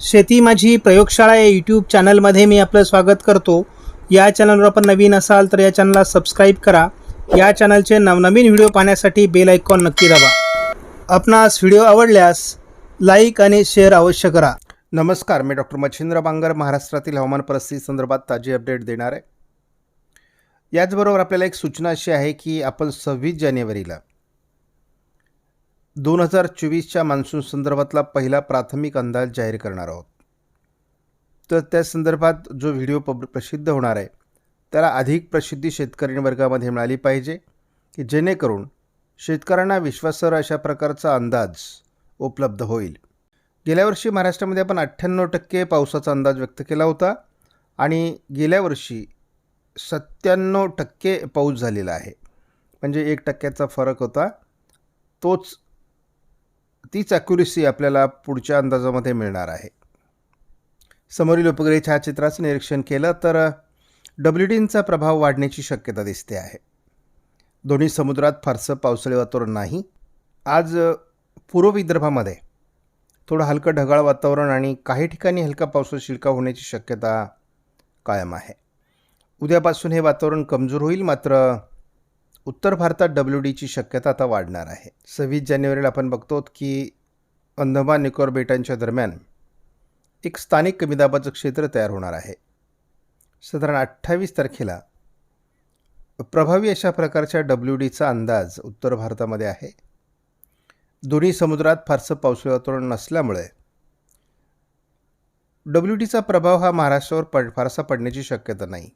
शेती माझी प्रयोगशाळा या यूट्यूब चॅनलमध्ये मी आपलं स्वागत करतो. या चॅनलवर आपण नवीन असाल तर या चॅनलला सबस्क्राईब करा. या चॅनलचे नवनवीन व्हिडिओ पाहण्यासाठी बेल आयकॉन नक्की दाबा. आपणास व्हिडिओ आवडल्यास लाईक आणि शेअर अवश्य करा. नमस्कार मी डॉक्टर मच्छिंद्र बांगर महाराष्ट्रातील हवामान परिस्थिती संदर्भात ताजी अपडेट देणार आहे. याचबरोबर आपल्याला एक सूचना अशी आहे की आपण सव्वीस जानेवारीला दोन हजार चोवीसच्या मान्सून संदर्भातला पहिला प्राथमिक अंदाज जाहीर करणार आहोत. तर त्या संदर्भात जो व्हिडिओ पब प्रसिद्ध होणार आहे त्याला अधिक प्रसिद्धी शेतकरी वर्गामध्ये मिळाली पाहिजे की जेणेकरून शेतकऱ्यांना विश्वासार्ह अशा प्रकारचा अंदाज उपलब्ध होईल. गेल्या वर्षी महाराष्ट्रामध्ये आपण अठ्ठ्याण्णव टक्के पावसाचा अंदाज व्यक्त केला होता आणि गेल्या वर्षी सत्त्याण्णव टक्के पाऊस झालेला आहे. म्हणजे एक टक्क्याचा फरक होता. तोच तीच ॲक्युरेसी आपल्याला पुढच्या अंदाजामध्ये मिळणार आहे. समोरील उपग्रह छायाचित्राचं निरीक्षण केलं तर डब्ल्यू डींचा प्रभाव वाढण्याची शक्यता दिसते आहे. दोन्ही समुद्रात फारसं पावसाळी वातावरण नाही. आज पूर्व विदर्भामध्ये थोडं हलकं ढगाळ वातावरण आणि काही ठिकाणी हलका पावसाचा शिलका होण्याची शक्यता कायम आहे. उद्यापासून हे वातावरण कमजोर होईल मात्र उत्तर भारतात डब्ल्यू डीची शक्यता आता वाढणार आहे. सव्वीस जानेवारीला आपण बघतो की अंदमान निकोबार बेटांच्या दरम्यान एक स्थानिक कमी दाबाचं क्षेत्र तयार होणार आहे. साधारण अठ्ठावीस तारखेला प्रभावी अशा प्रकारच्या डब्ल्यू डीचा अंदाज उत्तर भारतामध्ये आहे. दोन्ही समुद्रात फारसं पावसाळी वातावरण नसल्यामुळे डब्ल्यू डीचा प्रभाव हा महाराष्ट्रावर पड फारसा पडण्याची शक्यता नाही.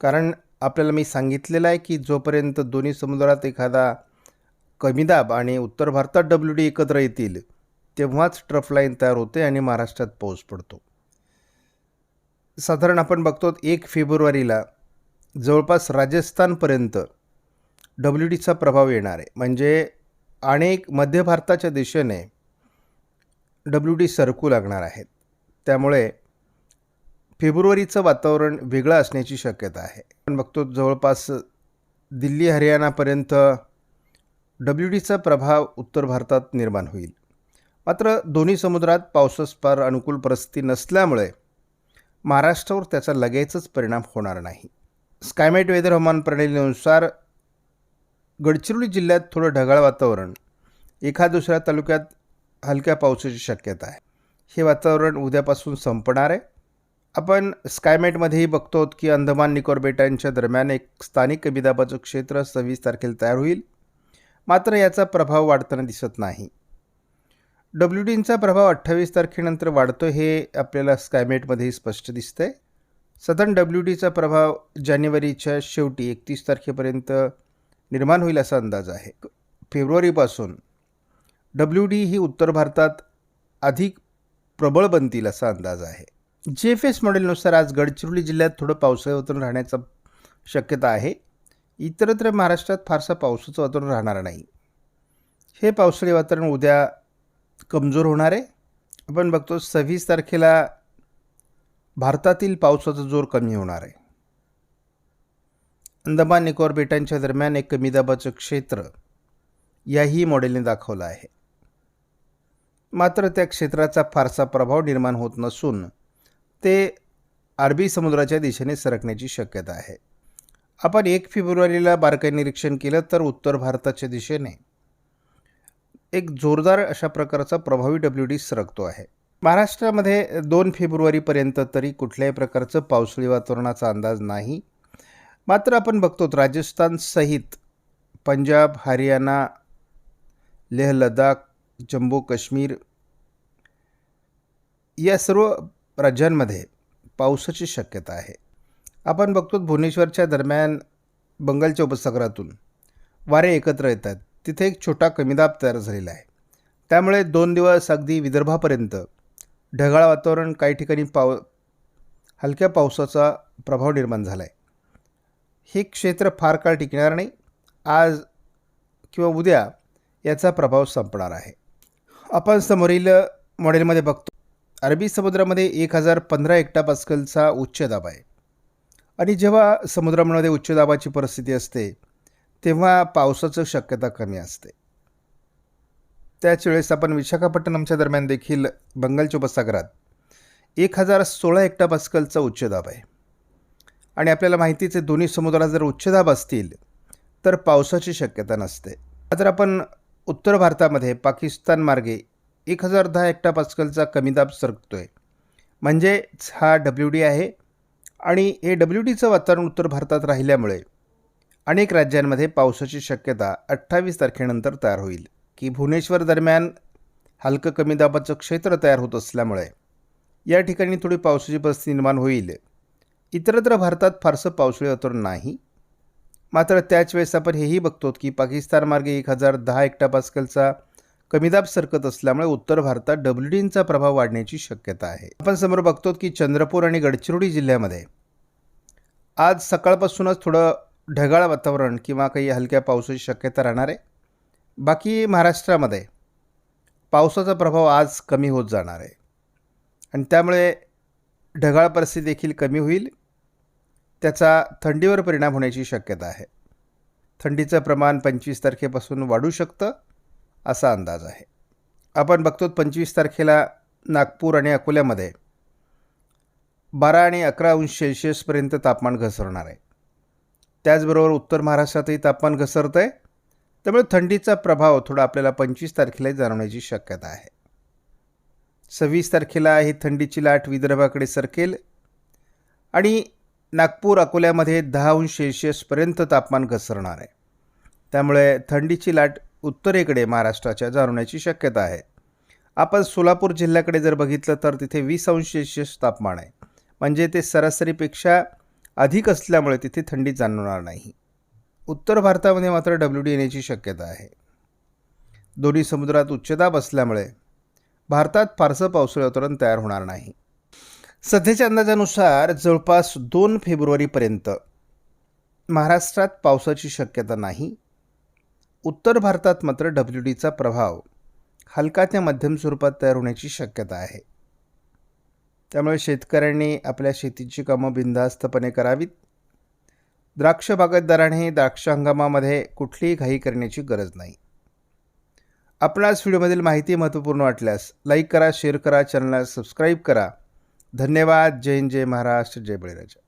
कारण आपल्याला मी सांगितलेलं आहे की जोपर्यंत दोन्ही समुद्रात एखादा कमी दाब आणि उत्तर भारतात डब्ल्यू डी एकत्र येतील तेव्हाच ट्रफ लाईन तयार होते आणि महाराष्ट्रात पाऊस पडतो. साधारण आपण बघतो एक फेब्रुवारीला जवळपास राजस्थानपर्यंत डब्ल्यू डीचा प्रभाव येणार आहे. म्हणजे अनेक मध्य भारताच्या दिशेने डब्ल्यू डी सरकू लागणार आहेत. त्यामुळे फेब्रुवारीचं वातावरण वेगळं असण्याची शक्यता आहे. आपण बघतो जवळपास दिल्ली हरियाणापर्यंत डब्ल्यू डीचा प्रभाव उत्तर भारतात निर्माण होईल. मात्र दोन्ही समुद्रात पावसास फार अनुकूल परिस्थिती नसल्यामुळे महाराष्ट्रावर त्याचा लगेचच परिणाम होणार नाही. स्कायमेट वेदर हवामान प्रणालीनुसार गडचिरोली जिल्ह्यात थोडं ढगाळ वातावरण एका दुसऱ्या तालुक्यात हलक्या पावसाची शक्यता आहे. हे वातावरण उद्यापासून संपणार आहे. आपण स्कायमेटमध्येही बघतो की अंदमान निकोर बेटांच्या दरम्यान एक स्थानिक कमीदाबाचं क्षेत्र सव्वीस तारखेला तयार होईल. मात्र याचा प्रभाव वाढताना दिसत नाही. डब्ल्यू डींचा प्रभाव अठ्ठावीस तारखेनंतर वाढतो हे आपल्याला स्कायमेटमध्येही स्पष्ट दिसतंय. साधारण डब्ल्यू डीचा प्रभाव जानेवारीच्या शेवटी एकतीस तारखेपर्यंत निर्माण होईल असा अंदाज आहे. फेब्रुवारीपासून डब्ल्यू डी ही उत्तर भारतात अधिक प्रबळ बनतील असा अंदाज आहे. जे एफ एस मॉडेलनुसार आज गडचिरोली जिल्ह्यात थोडं पावसाळी वातावरण राहण्याचा शक्यता आहे. इतरत्र महाराष्ट्रात फारसा पावसाचं वातावरण राहणार नाही. हे पावसाळी वातावरण उद्या कमजोर होणार आहे. आपण बघतो सव्वीस तारखेला भारतातील पावसाचा जोर कमी होणार आहे. अंदमान निकोबार बेटांच्या दरम्यान एक कमी दाबाचं क्षेत्र याही मॉडेलने दाखवलं आहे. मात्र त्या क्षेत्राचा फारसा प्रभाव निर्माण होत नसून ते अरबी समुद्राच्या दिशेने सरकण्याची शक्यता आहे. आपण एक फेब्रुवारीला बारकाई निरीक्षण केलं तर उत्तर भारताच्या दिशेने एक जोरदार अशा प्रकारचा प्रभावी डब्ल्यू डी सरकतो आहे. महाराष्ट्रामध्ये दोन फेब्रुवारीपर्यंत तरी कुठल्याही प्रकारचं पावसाळी वातावरणाचा अंदाज नाही. मात्र आपण बघतो राजस्थानसहित पंजाब हरियाणा लेह लडाख जम्मू काश्मीर या सर्व राज्यांमध्ये पावसाची शक्यता आहे. आपण बघतो भुवनेश्वरच्या दरम्यान बंगालच्या उपसागरातून वारे एकत्र येतात. तिथे एक छोटा कमीदाब तयार झालेला आहे. त्यामुळे दोन दिवस अगदी विदर्भापर्यंत ढगाळ वातावरण काही ठिकाणी पाव हलक्या पावसाचा प्रभाव निर्माण झाला आहे हे क्षेत्र फार काळ टिकणार नाही. आज किंवा उद्या याचा प्रभाव संपणार आहे. आपण समोरील मॉडेलमध्ये बघतो अरबी समुद्रामध्ये एक हजार पंधरा एकटा पास्कलचा उच्च दाब आहे. आणि जेव्हा समुद्रामध्ये उच्च दाबाची परिस्थिती असते तेव्हा पावसाचं शक्यता कमी असते. त्याच वेळेस आपण विशाखापट्टणमच्या दरम्यान देखील बंगालच्या उपसागरात एक हजार सोळा हेक्टा पास्कलचा उच्चदाब आहे. आणि आपल्याला माहितीच आहे दोन्ही समुद्रात जर उच्च दाब असतील तर पावसाची शक्यता नसते. तर आपण उत्तर भारतामध्ये पाकिस्तान मार्गे एक हजार दहा हेक्टा पास्कलचा कमी दाब सरकतो आहे म्हणजेच हा डब्ल्यू डी आहे आणि हे डब्ल्यू डीचं वातावरण उत्तर भारतात राहिल्यामुळे अनेक राज्यांमध्ये पावसाची शक्यता अठ्ठावीस तारखेनंतर तयार होईल. की भुवनेश्वर दरम्यान हलकं कमी दाबाचं क्षेत्र तयार होत असल्यामुळे या ठिकाणी थोडी पावसाची परिस्थिती निर्माण होईल. इतरत्र भारतात फारसं पावसाळी वातावरण नाही. मात्र त्याच वेळेस आपण हेही बघतो की पाकिस्तानमार्गे एक हजार दहा एकटा पास्कलचा कमीदाब सरकत असल्यामुळे उत्तर भारतात डब्ल्यू डींचा प्रभाव वाढण्याची शक्यता आहे. आपण समोर बघतो की चंद्रपूर आणि गडचिरोली जिल्ह्यामध्ये आज सकाळपासूनच थोडं ढगाळ वातावरण किंवा काही हलक्या पावसाची शक्यता राहणार आहे. बाकी महाराष्ट्रामध्ये पावसाचा प्रभाव आज कमी होत जाणार आहे. आणि त्यामुळे ढगाळ परिस्थिती देखील कमी होईल. त्याचा थंडीवर परिणाम होण्याची शक्यता आहे. थंडीचं प्रमाण पंचवीस तारखेपासून वाढू शकतं. असा अंदाज आहे. आपण बघतो पंचवीस तारखेला नागपूर आणि अकोल्यामध्ये बारा आणि अकरा अंश सेल्शियसपर्यंत तापमान घसरणार आहे. त्याचबरोबर उत्तर महाराष्ट्रातही तापमान घसरतं आहे त्यामुळे थंडीचा प्रभाव थोडा आपल्याला पंचवीस तारखेला जाणवण्याची शक्यता आहे. सव्वीस तारखेला ही थंडीची लाट विदर्भाकडे सरकेल आणि नागपूर अकोल्यामध्ये दहा अंश सेल्शियसपर्यंत तापमान घसरणार आहे. त्यामुळे थंडीची लाट उत्तरेकडे महाराष्ट्राच्या जाणवण्याची शक्यता आहे. आपण सोलापूर जिल्ह्याकडे जर बघितलं तर तिथे वीस अंश सेल्सिअस तापमान आहे. म्हणजे ते सरासरीपेक्षा अधिक असल्यामुळे तिथे थंडी जाणवणार नाही. उत्तर भारतामध्ये मात्र डब्ल्यू डी येण्याची शक्यता आहे. दोन्ही समुद्रात उच्चदाब असल्यामुळे भारतात फारसं पावसाळी वातावरण तयार होणार नाही. सध्याच्या अंदाजानुसार जवळपास दोन फेब्रुवारीपर्यंत महाराष्ट्रात पावसाची शक्यता नाही. उत्तर भारतात मात्र डब्ल्यू डीचा प्रभाव हलका ते मध्यम स्वरूपात तयार होण्याची शक्यता आहे. त्यामुळे शेतकऱ्यांनी आपल्या शेतीची कामं बिनधास्तपणे करावीत. द्राक्ष बागायतदाराने द्राक्ष हंगामामध्ये कुठलीही घाई करण्याची गरज नाही. आपणास व्हिडिओमधील माहिती महत्त्वपूर्ण वाटल्यास लाईक करा शेअर करा चॅनलला सबस्क्राईब करा. धन्यवाद. जय हिंद जय महाराष्ट्र जय बळीराजा.